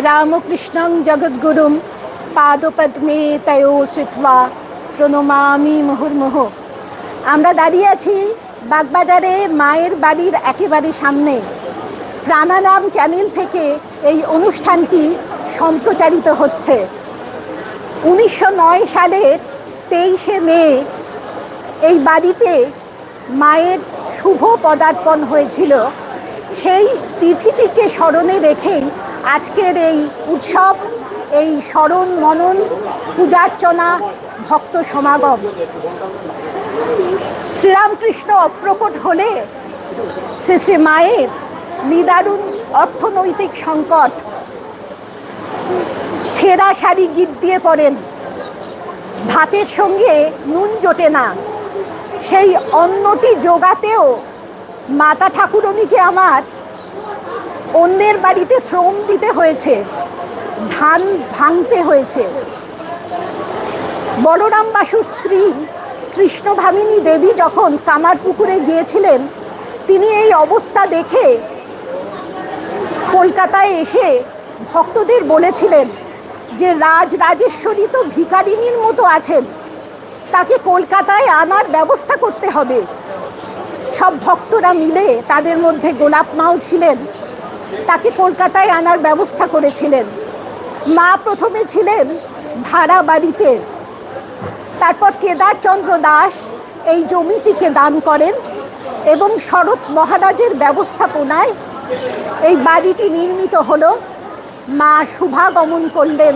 রামকৃষ্ণং জগদ্গুরুম পাদপদ্মে তয়ো শ্রিত্বা প্রণমামি মুহুর্মুহ আমরা দাঁড়িয়ে আছি বাগবাজারে মায়ের বাড়ির একেবারে সামনে। প্রাণারাম চ্যানেল থেকে এই অনুষ্ঠানটি সম্প্রচারিত হচ্ছে। উনিশশো নয় সালের তেইশে মে এই বাড়িতে মায়ের শুভ পদার্পণ হয়েছিল। সেই তিথিটিকে স্মরণে রেখেই আজকের এই উৎসব, এই স্মরণ মনন, পূজার্চনা, ভক্ত সমাগম। শ্রীরামকৃষ্ণ অপ্রকট হলে শ্রী শ্রী মায়ের নিদারুণ অর্থনৈতিক সংকট, ছেঁড়া শাড়ি গিট দিয়ে পড়েন। ভাতের সঙ্গে নুন জোটে না। সেই অন্নটি জোগাতেও মাতা ঠাকুরনিকে আমার অন্যের বাড়িতে শ্রম দিতে হয়েছে, ধান ভাঙতে হয়েছে। বলরাম বাসুর স্ত্রী কৃষ্ণভামিনী দেবী যখন কামারপুকুরে গিয়েছিলেন, তিনি এই অবস্থা দেখে কলকাতায় এসে ভক্তদের বলেছিলেন যে রাজ রাজেশ্বরী তো ভিকারিনীর মতো আছেন, তাকে কলকাতায় আনার ব্যবস্থা করতে হবে। সব ভক্তরা মিলে তাদের মধ্যে গোলাপ মাও ছিলেন। তাকে কলকাতায় আনার ব্যবস্থা করেছিলেন। মা প্রথমে ছিলেন ধারা বাড়িতে। তারপর কেদারচন্দ্র দাস এই জমিটিকে দান করেন এবং শরৎ মহারাজের ব্যবস্থাপনায় এই বাড়িটি নির্মিত হলো। মা শুভাগমন করলেন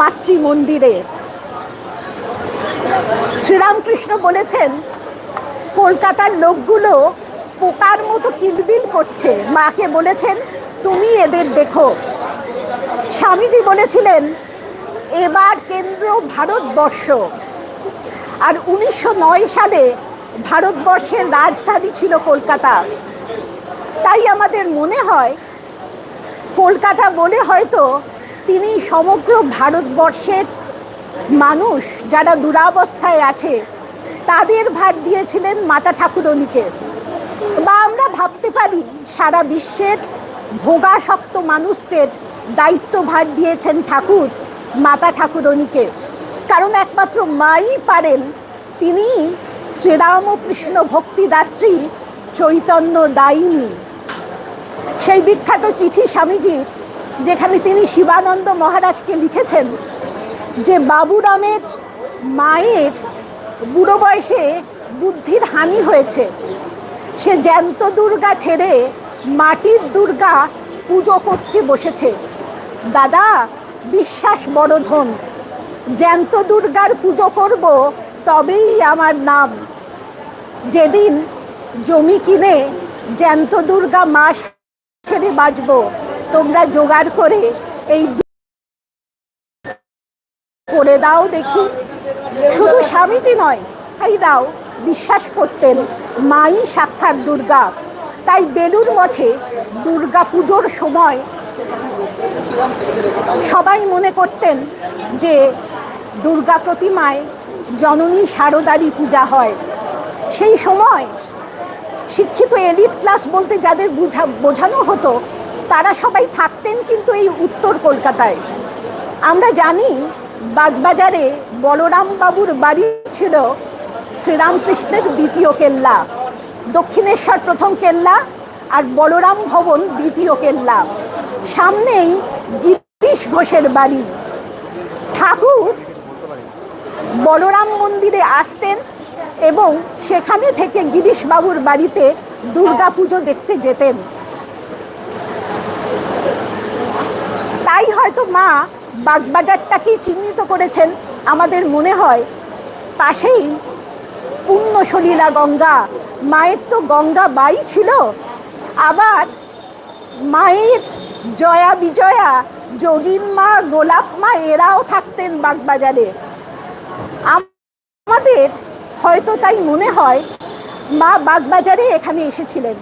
মাতৃ মন্দিরে শ্রীরামকৃষ্ণ বলেছেন, কলকাতার লোকগুলো পোকার মতো কিলবিল করছে। মাকে বলেছেন, তুমি এদের দেখো। স্বামীজি বলেছিলেন, এবার কেন্দ্র ভারতবর্ষ। আর উনিশশো নয় সালে ভারতবর্ষের রাজধানী ছিল কলকাতা। তাই আমাদের মনে হয়, কলকাতা বলে হয়তো তিনি সমগ্র ভারতবর্ষের মানুষ যারা দুরাবস্থায় আছে, তাদের ভার দিয়েছিলেন মাতা ঠাকুরনীকে। বা আমরা ভাবতে পারি সারা বিশ্বের ভোগাসক্ত মানুষদের দায়িত্ব ভার দিয়েছেন ঠাকুর, মাতা ঠাকুরনীকে কারণ একমাত্র মাই পারেন, তিনি শ্রীরামকৃষ্ণ ভক্তিদাত্রী চৈতন্য দায়িনী। সেই বিখ্যাত চিঠি স্বামীজির, যেখানে তিনি শিবানন্দ মহারাজকে লিখেছেন যে বাবুরামের মায়ের বুড়ো বয়সে বুদ্ধির হানি হয়েছে। সে জ্যান্ত দুর্গা ছেড়ে মাটির দুর্গা পুজো করতে বসেছে। দাদা, বিশ্বাস বড় ধন। জ্যান্ত দুর্গার পুজো করব তবেই আমার নাম। যেদিন জমি কিনে জ্যান্ত দুর্গা মাস ছেড়ে বাঁচব, তোমরা জোগাড় করে এই করে দাও দেখি। শুধু স্বামীজি নয়, এই দাও। বিশ্বাস করতেন মাই সাক্ষাৎ দুর্গা। তাই বেলুর মঠে দুর্গা পুজোর সময় সবাই মনে করতেন যে দুর্গা প্রতিমায় জননী শারদারি পূজা হয়। সেই সময় শিক্ষিত এলিট ক্লাস বলতে যাদের বুঝা বোঝানো হতো, তারা সবাই থাকতেন কিন্তু এই উত্তর কলকাতায়। আমরা জানি বাগবাজারে বলরাম বাবুর বাড়ি ছিল শ্রীরামকৃষ্ণের দ্বিতীয় কেল্লা, দক্ষিণেশ্বর প্রথম কেল্লা আর বলরাম ভবন দ্বিতীয় কেল্লা। সামনেই গিরিশ ঘোষের বাড়ি। ঠাকুর বলরাম মন্দিরে আসতেন এবং সেখানে থেকে গিরিশ বাবুর বাড়িতে দুর্গা পুজো দেখতে যেতেন। তাই হয়তো মা বাগবাজারটাকেই চিহ্নিত করেছেন। আমাদের মনে হয় পাশেই পুণ্য সলীলা গঙ্গা। মায়ের তো গঙ্গা বাই ছিল। আবার মায়ের জয়া বিজয়া, যোগিন মা, গোলাপ মা, এরাও থাকতেন বাগবাজারে। আমাদের হয়তো তাই মনে হয়, মা বাগবাজারে এখানে এসেছিলেন।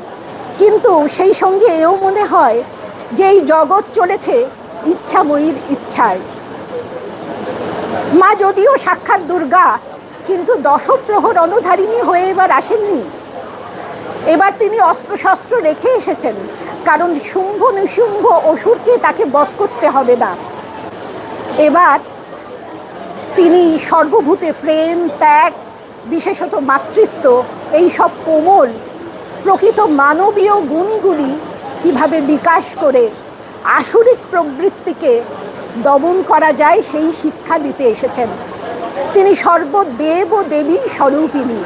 কিন্তু সেই সঙ্গে এও মনে হয় যে এই জগৎ চলেছে ইচ্ছাময়ীর ইচ্ছায়। মা যদিও সাক্ষাৎ দুর্গা কিন্তু দশপ্রহর অনুধারিণী হয়ে এবার আসেননি। এবার তিনি অস্ত্রশস্ত্র রেখে এসেছেন, কারণ শুম্ভ নিশুম্ভ অসুরকে তাকে বধ করতে হবে না। এবার তিনি সর্বভূতে প্রেম, ত্যাগ, বিশেষত মাতৃত্ব, এই সব কোমল, প্রকৃত মানবীয় গুণগুলি কীভাবে বিকাশ করে আসরিক প্রবৃত্তিকে দমন করা যায় সেই শিক্ষা দিতে এসেছেন। তিনি সর্বদেব দেবী স্বরূপিনী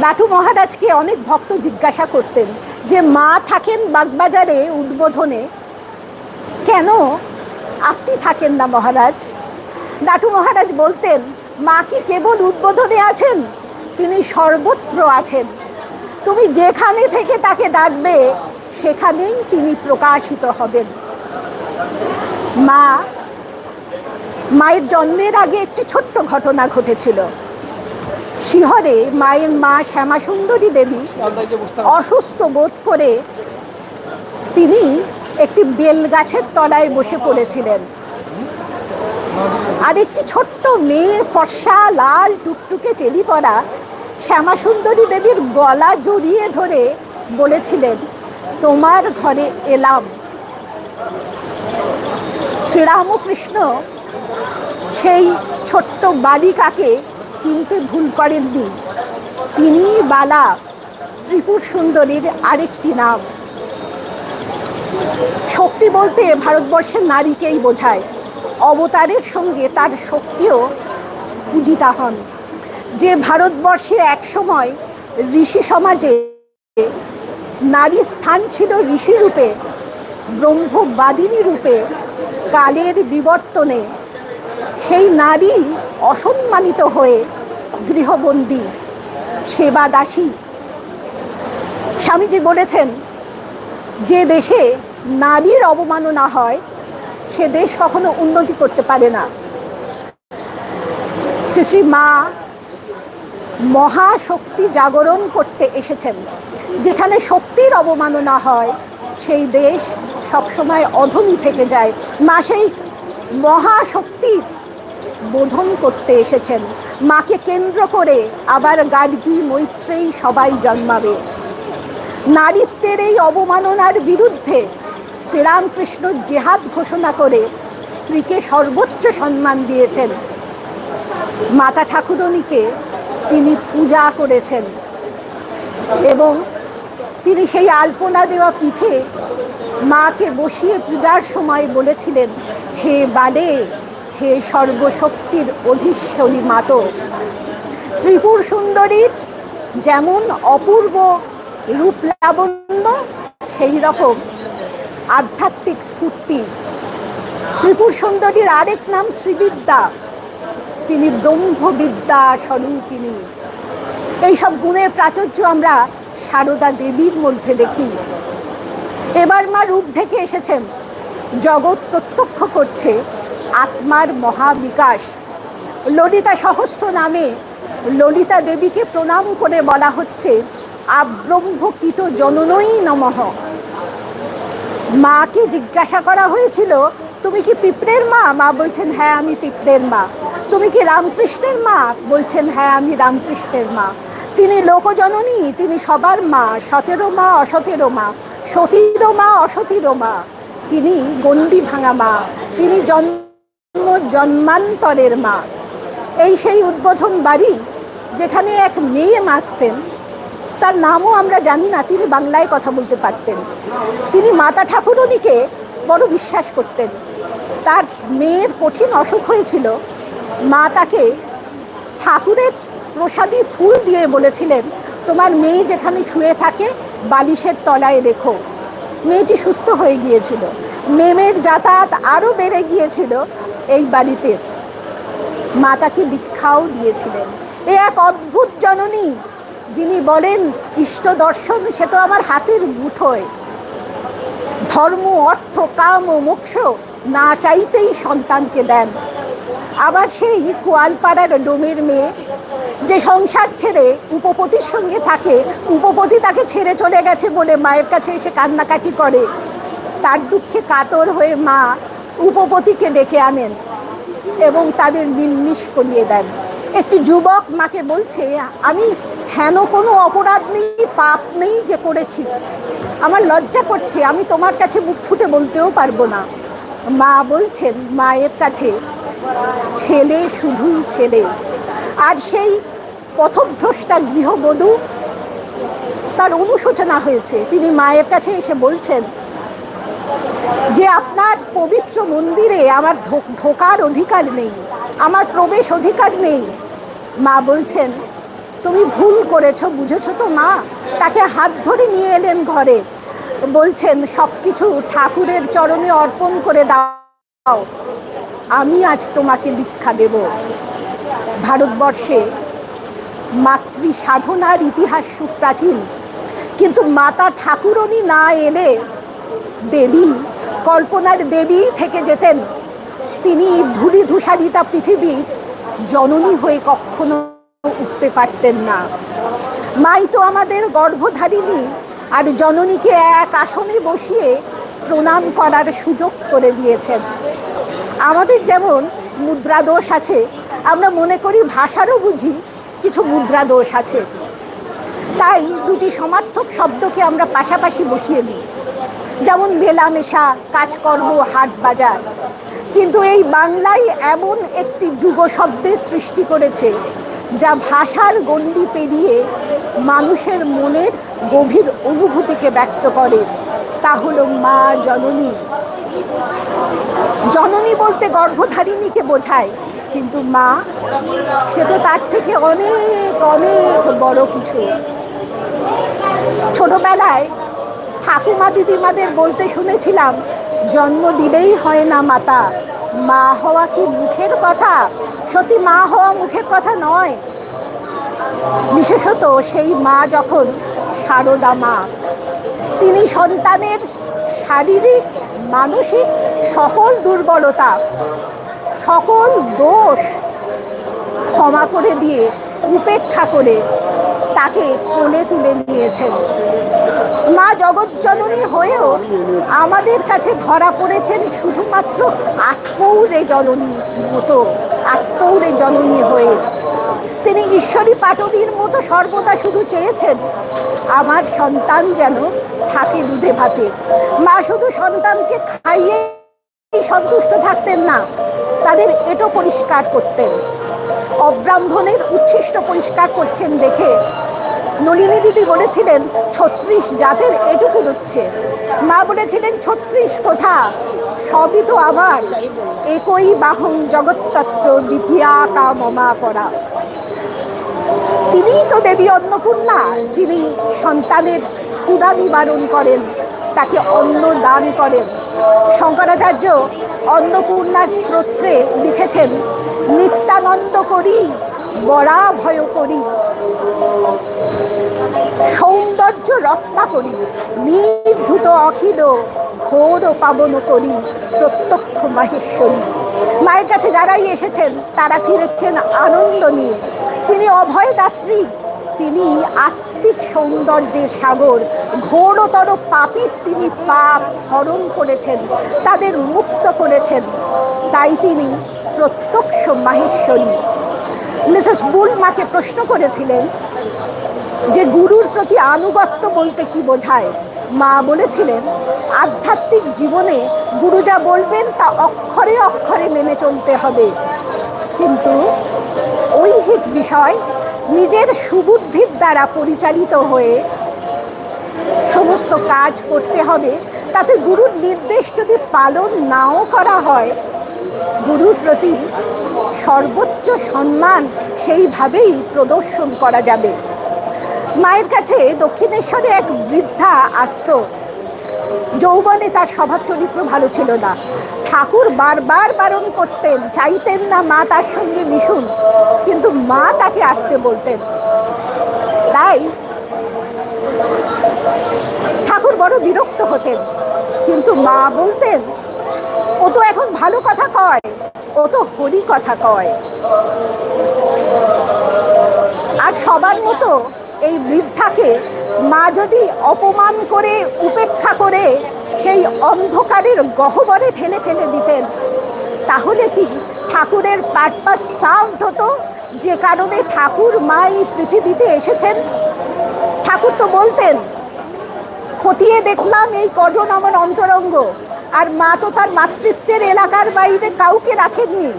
লাটু মহারাজকে অনেক ভক্ত জিজ্ঞাসা করতেন যে, মা থাকেন বাগবাজারে উদ্বোধনে? কেন? আপনি থাকেন না মহারাজ। লাটু মহারাজ বলতেন, মা কি কেবল উদ্বোধনে আছেন? তিনি সর্বত্র আছেন। তুমি যেখানে থেকে তাকে ডাকবে, সেখানেই তিনি প্রকাশিত হবেন। মা মায়ের জন্মের আগে একটি ছোট্ট ঘটনা ঘটেছিল। শিহরে মায়ের মা শ্যামাসুন্দরী দেবী অসুস্থ বোধ করে তিনি একটি বেল গাছের তলায় বসে পড়েছিলেন। আর একটি ছোট্ট মেয়ে ফর্সা, লাল, টুকটুকে চেলি পড়া শ্যামাসুন্দরী দেবীর গলা জড়িয়ে ধরে বলেছিলেন, তোমার ঘরে এলাম। শ্রীরামকৃষ্ণ সেই ছোট্ট বালিকাকে চিনতে ভুল করেননি। তিনি বালা ত্রিপুর সুন্দরীর আরেকটি নাম। শক্তি বলতে ভারতবর্ষের নারীকেই বোঝায়। অবতারের সঙ্গে তার শক্তিও পূজিতা হন। যে ভারতবর্ষে একসময় ঋষি সমাজে নারীর স্থান ছিল ঋষি রূপে ব্রহ্মবাদিনী রূপে কালের বিবর্তনে সেই নারী অসম্মানিত হয়ে গৃহবন্দী সেবা দাসী স্বামীজি বলেছেন, যে দেশে নারীর অবমাননা হয়, সে দেশ কখনো উন্নতি করতে পারে না। শ্রী শ্রী মা মহাশক্তি জাগরণ করতে এসেছেন, যেখানে শক্তির অবমাননা হয়, সেই দেশ সবসময় অধমী থেকে যায়। মা সেই মহাশক্তির বোধন করতে এসেছেন। মাকে কেন্দ্র করে আবার গার্গী মৈত্রেয়ী সবাই জন্মাবে। নারীত্বের এই অবমাননার বিরুদ্ধে শ্রীরামকৃষ্ণ জেহাদ ঘোষণা করে স্ত্রীকে সর্বোচ্চ সম্মান দিয়েছেন। মাতা ঠাকুরনীকে তিনি পূজা করেছেন এবং তিনি সেই আলপনা দেওয়া পিঠে মাকে বসিয়ে পূজার সময় বলেছিলেন, হে বালে হে সর্বশক্তির অধীশ্বরী মাত ত্রিপুর সুন্দরীর যেমন অপূর্ব রূপ লাবণ্য, সেই রকম আধ্যাত্মিক স্ফূর্তি। ত্রিপুর সুন্দরীর আরেক নাম শ্রীবিদ্যা, তিনি ব্রহ্মবিদ্যা স্বরূপিনী এইসব গুণের প্রাচুর্য আমরা সারদা দেবীর মধ্যে দেখি। এবার মা রূপ ঢেকে এসেছেন, জগৎ প্রত্যক্ষ করছে আত্মার মহাবিকাশ। ললিতা সহস্র নামে ললিতা দেবীকে প্রণাম করে বলা হচ্ছে আব্রহ্মকৃত জননই নমঃ। মাকে জিজ্ঞাসা করা হয়েছিল, তুমি কি পিঁপড়ের মা? মা বলছেন হ্যাঁ আমি পিঁপড়ের মা। তুমি কি রামকৃষ্ণের মা? বলছেন হ্যাঁ আমি রামকৃষ্ণের মা। তিনি লোকজননী, তিনি সবার মা, সতেরো মা, অসতেরো মা সতীরও মা অসতীরও মা। তিনি গণ্ডি ভাঙা মা, তিনি জন্ম জন্মান্তরের মা। এই সেই উদ্বোধন বাড়ি যেখানে এক মেয়ে মাসতেন তার নামও আমরা জানি না, তিনি বাংলায় কথা বলতে পারতেন। তিনি মাতা ঠাকুরনীকে বড় বিশ্বাস করতেন। তার মেয়ের কঠিন অসুখ হয়েছিল। মা তাকে ঠাকুরের প্রসাদী ফুল দিয়ে বলেছিলেন, তোমার মেয়ে যেখানে শুয়ে থাকে, বালিশের তলায় রেখো। মেয়েটি সুস্থ হয়ে গিয়েছিল। মেমের যাতায়াত আরও বেড়ে গিয়েছিল। এই বাড়িতে মা তাকে দীক্ষাও দিয়েছিলেন। এ এক অদ্ভুত জননী যিনি বলেন, ইষ্ট দর্শন, সে তো আমার হাতের মুঠোয়। ধর্ম, অর্থ, কাম ও মোক্ষ না চাইতেই সন্তানকে দেন। আবার সেই কোয়ালপাড়ার ডোমের মেয়ে যে সংসার ছেড়ে উপপতির সঙ্গে থাকে, উপপতি তাকে ছেড়ে চলে গেছে বলে মায়ের কাছে এসে কান্নাকাটি করে। তার দুঃখে কাতর হয়ে মা উপপতিকে ডেকে আনেন এবং তাদের মিলমিশ করিয়ে দেন। একটি যুবক মাকে বলছে, আমি হেন কোনো অপরাধ নেই, পাপ নেই যে করেছি। আমার লজ্জা করছে, আমি তোমার কাছে মুখ ফুটে বলতেও পারব না। মা বলছেন, মায়ের কাছে ছেলে শুধুই ছেলে। আর সেই পথভ্রষ্টা গৃহবধূ, তার অনুশোচনা হয়েছে। তিনি মায়ের কাছে এসে বলছেন যে আপনার পবিত্র মন্দিরে আমার ঢোকার অধিকার নেই, আমার প্রবেশ অধিকার নেই। মা বলছেন, তুমি ভুল করেছ, বুঝেছ তো মা? তাকে হাত ধরে নিয়ে এলেন ঘরে। বলছেন সব কিছু ঠাকুরের চরণে অর্পণ করে দাও। আমি আজ তোমাকে দীক্ষা দেব। ভারতবর্ষে মাতৃ সাধনার ইতিহাস সুপ্রাচীন। কিন্তু মাতা ঠাকুরনি না এলে দেবী, কল্পনার দেবী থেকে যেতেন। তিনি ধূলি ধূসারিতা পৃথিবীর জননী হয়ে কখনো উঠতে পারতেন না। মাই তো আমাদের গর্ভধারিণী আর জননীকে এক আসনে বসিয়ে প্রণাম করার সুযোগ করে দিয়েছেন। আমাদের যেমন মুদ্রা দোষ আছে, আমরা মনে করি ভাষারও বুঝি, কিছু মুদ্রা দোষ আছে। তাই দুটি সমার্থক শব্দকে আমরা পাশাপাশি বসিয়ে দিই। যেমন মেলামেশা, কাজকর্ম, হাট বাজার। কিন্তু এই বাংলায় এমন একটি যুগ শব্দের সৃষ্টি করেছে, যা ভাষার গণ্ডি পেরিয়ে মানুষের মনের গভীর অনুভূতিকে ব্যক্ত করে। তা হলো মা জননী। জননী বলতে গর্ভধারিণীকে বোঝায়, কিন্তু মা, সে তো তার থেকে অনেক অনেক বড় কিছু। ছোটবেলায় ঠাকুমা দিদিমাদের বলতে শুনেছিলাম, জন্ম দিলেই হয় না মাতা। মা হওয়া কি মুখের কথা? সত্যি মা হওয়া মুখের কথা নয়। বিশেষত সেই মা যখন সারদা মা। তিনি সন্তানের শারীরিক, মানসিক সকল দুর্বলতা, সকল দোষ ক্ষমা করে দিয়ে উপেক্ষা করে তাকে কোলে তুলে নিয়েছেন। মা জগজ্জননী হয়েও আমাদের কাছে ধরা পড়েছেন শুধুমাত্র আটপৌরে জননী মতো, আটপৌরে জননী হয়ে। তিনি ঈশ্বরী পাটলির মতো সর্বদা শুধু চেয়েছেন, আমার সন্তান যেন থাকে দুধে ভাতে। মা শুধু সন্তানকে খাইয়ে সন্তুষ্ট থাকতেন না, তাদের এটো পরিষ্কার করতেন। অব্রাহ্মণের উচ্ছিষ্ট পরিষ্কার করছেন দেখে নলিনী দিদি বলেছিলেন, ছত্রিশ জাতের এটুকু হচ্ছে। মা বলেছিলেন, ছত্রিশ কোথা সবই তো আমার একই বাহন জগত্তত্র দ্বিতীয়া কা মমা করা। তিনিই তো দেবী অন্নপূর্ণা, যিনি সন্তানের ক্ষুধা নিবারণ করেন, তাকে অন্ন দান করেন। শঙ্করাচার্য অন্নপূর্ণার স্তোত্রে লিখেছেন, নিত্যানন্দ করি বড়া ভয় করি। সৌন্দর্য রত্না করি। নির্ধুত অখিল ঘোর পাবন করি প্রত্যক্ষ মাহেশ্বরী। মায়ের কাছে যারাই এসেছেন, তারা ফিরেছেন আনন্দ নিয়ে। তিনি অভয় অভয়দাত্রী, তিনি আত্মিক সৌন্দর্যের সাগর। ঘোরতর পাপীর তিনি পাপ হরণ করেছেন, তাদের মুক্ত করেছেন। তাই তিনি প্রত্যক্ষ মাহেশ্বরী। মিসেস বুল মাকে প্রশ্ন করেছিলেন যে গুরুর প্রতি আনুগত্য বলতে কি বোঝায়? মা বলেছিলেন, আধ্যাত্মিক জীবনে গুরু যা বলবেন তা অক্ষরে অক্ষরে মেনে চলতে হবে। কিন্তু ঐহিক বিষয় নিজের সুবুদ্ধির দ্বারা পরিচালিত হয়ে সমস্ত কাজ করতে হবে। তাতে গুরুর নির্দেশ যদি পালন নাও করা হয়, গুরুর প্রতি সর্বোচ্চ সম্মান সেইভাবেই প্রদর্শন করা যাবে। মায়ের কাছে দক্ষিণেশ্বরে এক বৃদ্ধা আসত। যৌবনে তার স্বভাব চরিত্র ভালো ছিল না। ঠাকুর বারবার বারণ করতেন, চাইতেন না মা তার সঙ্গে মিশুন, কিন্তু মা তাকে আসতে বলতেন। তাই ঠাকুর বড় বিরক্ত হতেন, কিন্তু মা বলতেন, ও তো এখন ভালো কথা কয়। ও তো হরি কথা কয়। আর সবার মতো এই বৃদ্ধাকে মা যদি অপমান করে, উপেক্ষা করে, সেই অন্ধকারের গহ্বরে ঠেলে ফেলে দিতেন, তাহলে কি ঠাকুরের পারপাস সাফড হতো? যে কারণে ঠাকুর মা এই পৃথিবীতে এসেছেন। ঠাকুর তো বলতেন, খতিয়ে দেখলাম এই কজন আমার অন্তরঙ্গ। আর মা তো তার মাতৃত্বের এলাকার বাইরে কাউকে রাখেননি।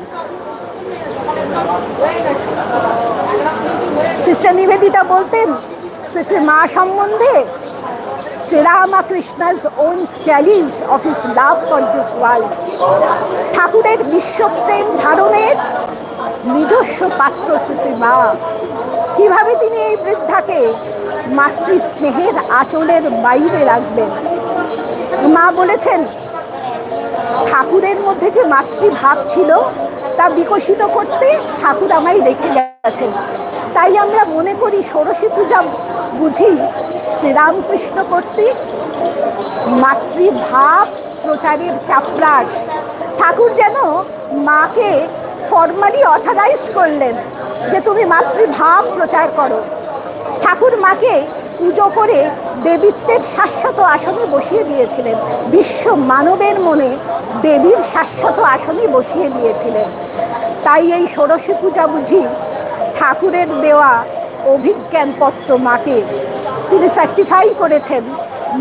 সিস্টার নিবেদিতা বলতেন শ্রী মা সম্বন্ধে Shri Ramakrishna's own challenge of his love for this world. ঠাকুরের বিশ্বপ্রেম ধারণের নিজস্ব পাত্র শ্রী মা। কীভাবে তিনি এই বৃদ্ধাকে মাতৃস্নেহের আঁচলের বাইরে রাখবেন? মা বলেছেন ঠাকুরের মধ্যে যে মাতৃভাব ছিল, তা বিকশিত করতে ঠাকুর আমায় রেখে গেছেন। তাই আমরা মনে করি ষোড়শী পূজা বুঝি শ্রীরামকৃষ্ণ কর্তৃক মাতৃভাব প্রচারের চাপরাস ঠাকুর যেন মাকে ফর্মালি অথরাইজ করলেন যে তুমি মাতৃভাব প্রচার করো। ঠাকুর মাকে পুজো করে দেবীত্বের শাশ্বত আসনে বসিয়ে দিয়েছিলেন। বিশ্ব মানবের মনে দেবীর শাশ্বত আসনে বসিয়ে দিয়েছিলেন। তাই এই ষোড়শী পূজা বুঝি ঠাকুরের দেওয়া অভিজ্ঞানপত্র মাকে তিনি স্যাক্রিফাই করেছেন,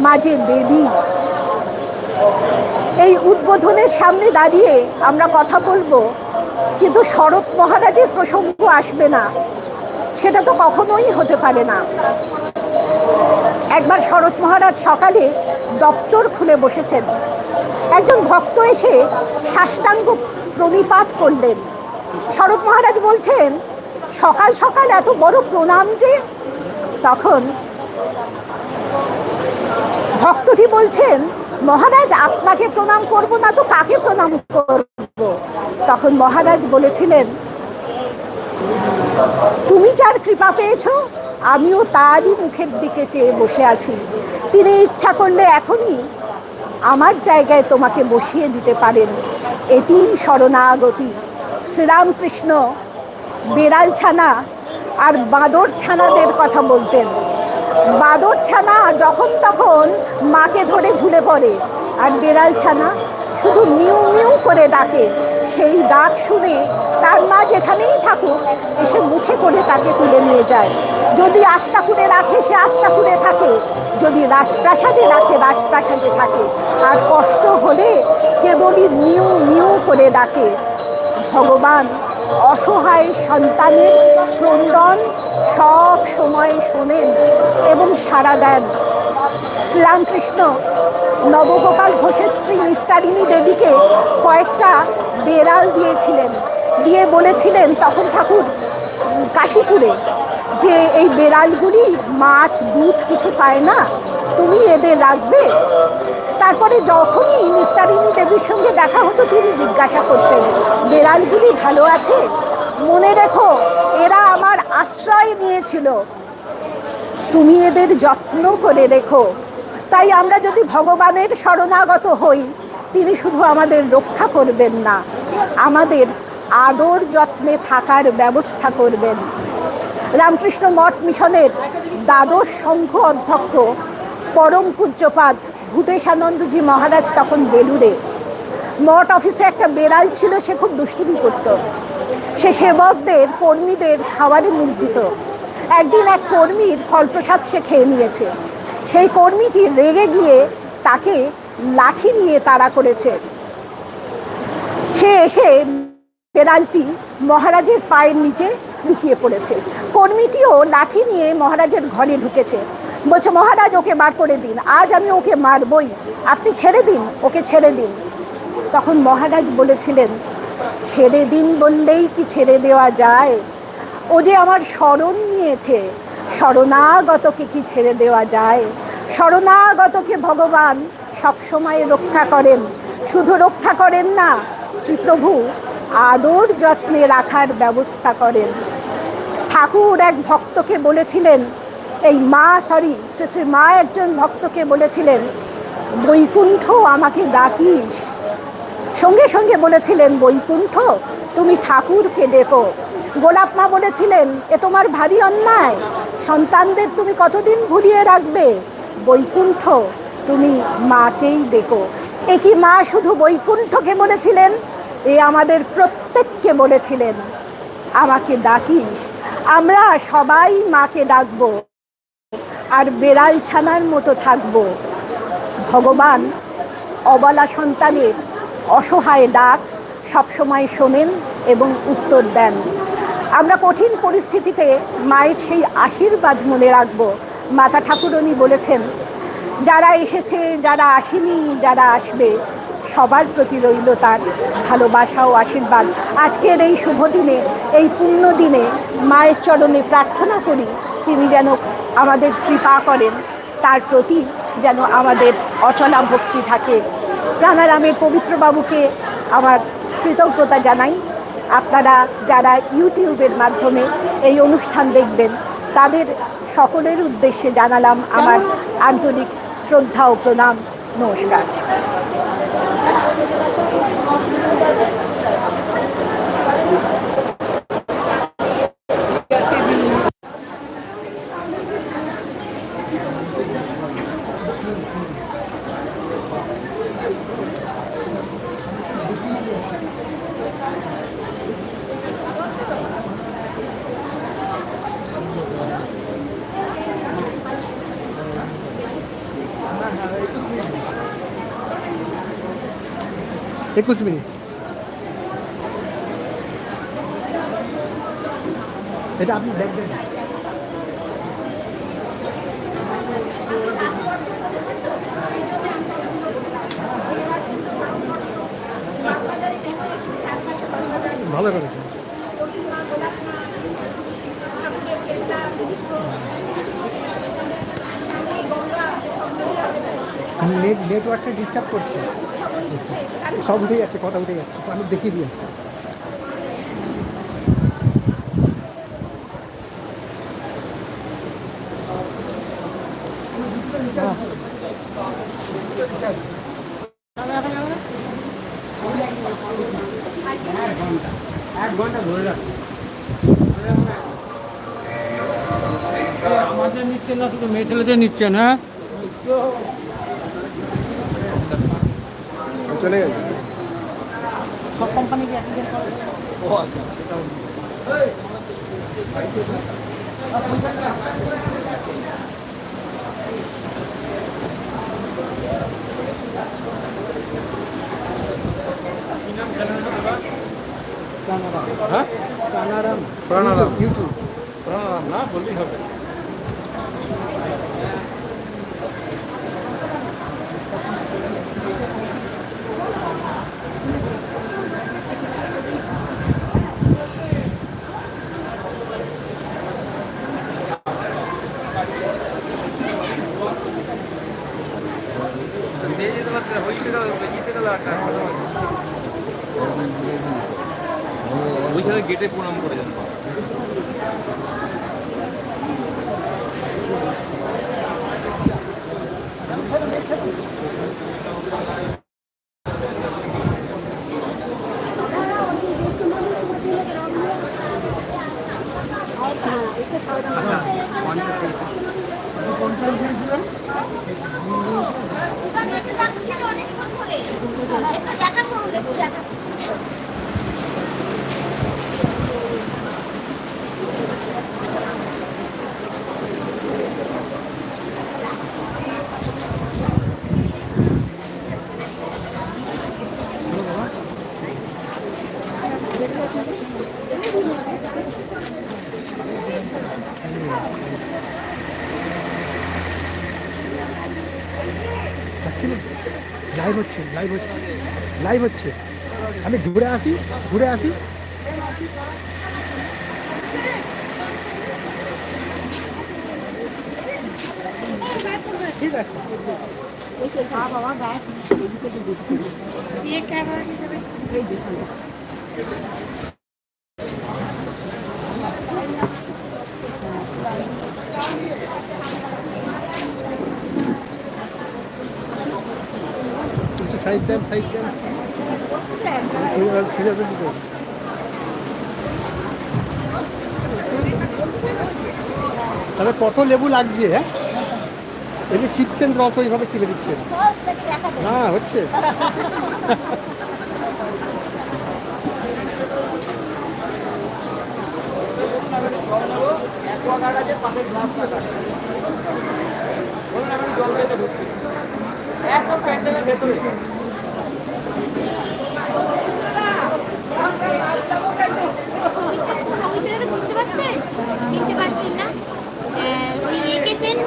মাঝে দেবী। এই উদ্বোধনের সামনে দাঁড়িয়ে আমরা কথা বলব, কিন্তু শরৎ মহারাজের প্রসঙ্গ আসবে না। সেটা তো কখনোই হতে পারে না। একবার শরৎ মহারাজ সকালে দপ্তর খুলে বসেছেন। একজন ভক্ত এসে সাষ্টাঙ্গ প্রণিপাত করলেন। শরৎ মহারাজ বলছেন, সকাল সকাল এত বড় প্রণাম যে? তখন ভক্তটি বলছেন, মহারাজ, আপনাকে প্রণাম করব না তো কাকে প্রণাম করব? তখন মহারাজ বলেছিলেন, তুমি যার কৃপা পেয়েছ আমিও তারই মুখের দিকে চেয়ে বসে আছি। তিনি ইচ্ছা করলে এখনই আমার জায়গায় তোমাকে বসিয়ে দিতে পারেন। এটি শরণাগতি। শ্রীরামকৃষ্ণ বেড়াল ছানা আর বাঁদর ছানাদের কথা বলতেন। বাঁদর ছানা যখন তখন মাকে ধরে ঝুলে পড়ে আর বেড়াল ছানা শুধু মিউ মিউ করে ডাকে। সেই ডাক শুনে তার মা যেখানেই থাকুক, এসে মুখে করে তাকে তুলে নিয়ে যায়। যদি আস্তা করে রাখে, সে আস্তা করে থাকে। যদি রাজপ্রাসাদে রাখে, রাজপ্রাসাদে থাকে। আর কষ্ট হলে কেবলই মিউ মিউ করে ডাকে। ভগবান, অসহায় সন্তানের ক্রন্দন সব সময় শোনেন এবং সাড়া দেন। শ্রীরামকৃষ্ণ নবগোপাল ঘোষের স্ত্রী নিস্তারিণী দেবীকে কয়েকটা বেড়াল দিয়েছিলেন। দিয়ে বলেছিলেন তখন ঠাকুর, কাশীপুরে যে এই বেড়ালগুলি মাছ, দুধ কিছু পায় না, তুমি এদের রাখবে। তারপরে যখনই নিস্তারিণী দেবীর সঙ্গে দেখা হতো, তিনি জিজ্ঞাসা করতেন, বেড়ালগুলি ভালো আছে? মনে রেখো, এরা আমার আশ্রয় নিয়েছিল। তুমি এদের যত্ন করে রেখো। তাই আমরা যদি ভগবানের শরণাগত হই, তিনি শুধু আমাদের রক্ষা করবেন না। আমাদের আদর যত্নে থাকার ব্যবস্থা করবেন। রামকৃষ্ণ মঠ মিশনের দ্বাদশ সংঘ অধ্যক্ষ পরম পূজ্যপাত ভূতেশানন্দজি মহারাজ তখন বেলুড়ে। মঠ অফিসে একটা বেড়াল ছিল, সে খুব দুষ্টুমি করত। সে সেবকদের, কর্মীদের খাবারে মুখ দিত। একদিন এক কর্মীর ফলপ্রসাদ সে খেয়ে নিয়েছে। সেই কর্মীটি রেগে গিয়ে তাকে লাঠি নিয়ে তাড়া করেছে। সে এসে বেড়ালটি মহারাজের পায়ের নিচে লুকিয়ে পড়েছে। কর্মীটিও লাঠি নিয়ে মহারাজের ঘরে ঢুকেছে। বলছে, মহারাজ, ওকে বার করে দিন। আজ আমি ওকে মারবই। আপনি ছেড়ে দিন, ওকে ছেড়ে দিন। তখন মহারাজ বলেছিলেন, ছেড়ে দিন বললেই কি ছেড়ে দেওয়া যায়? ও যে আমার স্মরণ নিয়েছে, শরণাগতকে কি ছেড়ে দেওয়া যায়? শরণাগতকে ভগবান সবসময় রক্ষা করেন। শুধু রক্ষা করেন না শ্রীপ্রভু আদর যত্নে রাখার ব্যবস্থা করেন। ঠাকুর এক ভক্তকে বলেছিলেন, এই মা সরি শ্রী শ্রী মা একজন ভক্তকে বলেছিলেন, বৈকুণ্ঠ আমাকে ডাকিস। সঙ্গে সঙ্গে বলেছিলেন, বৈকুণ্ঠ, তুমি ঠাকুরকে ডেকো। গোলাপ মা বলেছিলেন, এ তোমার ভারী অন্যায়, সন্তানদের তুমি কতদিন ভুলিয়ে রাখবে? বৈকুণ্ঠ, তুমি মাকেই ডেকো। এ কি মা শুধু বৈকুণ্ঠকে বলেছিলেন? এ আমাদের প্রত্যেককে বলেছিলেন। আমাকে ডাকিস, আমরা সবাই মাকে ডাকবো আর বেড়াল ছানার মতো থাকব। ভগবান অবলা সন্তানের অসহায় ডাক সবসময় শোনেন এবং উত্তর দেন। আমরা কঠিন পরিস্থিতিতে মায়ের সেই আশীর্বাদ মনে রাখব। মাতা ঠাকুরনী বলেছেন যারা এসেছে, যারা আসেনি, যারা আসবে, সবার প্রতি রইল তার ভালোবাসা ও আশীর্বাদ। আজকের এই শুভ দিনে, এই পুণ্য দিনে মায়ের চরণে প্রার্থনা করি, তিনি যেন আমাদের কৃপা করেন, তার প্রতি যেন আমাদের অচলা ভক্তি থাকে। প্রাণারামের পবিত্রবাবুকে আমার কৃতজ্ঞতা জানাই। আপনারা যারা ইউটিউবের মাধ্যমে এই অনুষ্ঠান দেখবেন, তাদের সকলের উদ্দেশ্যে জানালাম আমার আন্তরিক শ্রদ্ধা ও প্রণাম নমস্কার। একুশ মিনিট। এটা আপনি দেখবেন। ভালো করেছেন। নেট নেটওয়ার্কটা ডিস্টার্ব করছে। সব উঠে যাচ্ছে, কথা উঠে যাচ্ছে আমি দেখিয়ে দিয়েছি আমাদের নিচ্ছেন না, শুধু মেয়ে ছেলেদের নিচ্ছেন হ্যাঁ? চলে গেছে সব কোম্পানি কি অ্যাক্সিডেন্ট করে? ও আচ্ছা সেটাও হ্যাঁ? কানাডাম প্রাণারাম। ইউটিউব। প্রাণারাম না বললেই হবে। ওইখানে গেটে প্রণাম করে যান। যাচ্ছি না লাইভ হচ্ছে লাইভ হচ্ছে লাইভ হচ্ছে আমি ঘুরে আসি ঘুরে আসি। একটু সাইড দেন সাইড দেন তাহলে কত লেবু লাগছে হ্যাঁ? এমনি চিপছেন রস ওইভাবে চিপে দিচ্ছেন না হচ্ছে। একদম প্যান্ডেলের ভেতরে।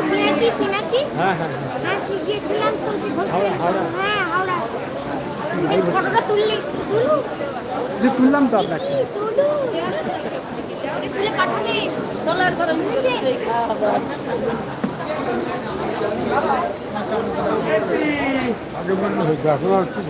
পিনাকি পিনাকি হ্যাঁ হ্যাঁ হ্যাঁ। শিখিয়েছিলাম তো যে হাওড়া, হাওড়া। হ্যাঁ হাওড়া। লাইভ ফটোটা তুললে তুলু। যে তুললাম তো আপনাকে। তুলু। তুলে পাঠাবে। সোলার করে বুঝেছে আগে মনে হয়েছে এখন আর কি?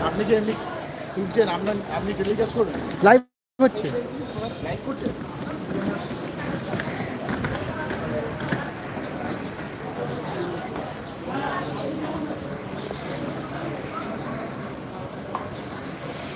আপনি কি এমনি তুলছেন আপনার আপনি টেলিকাস্ট করবেন লাইভ হচ্ছে।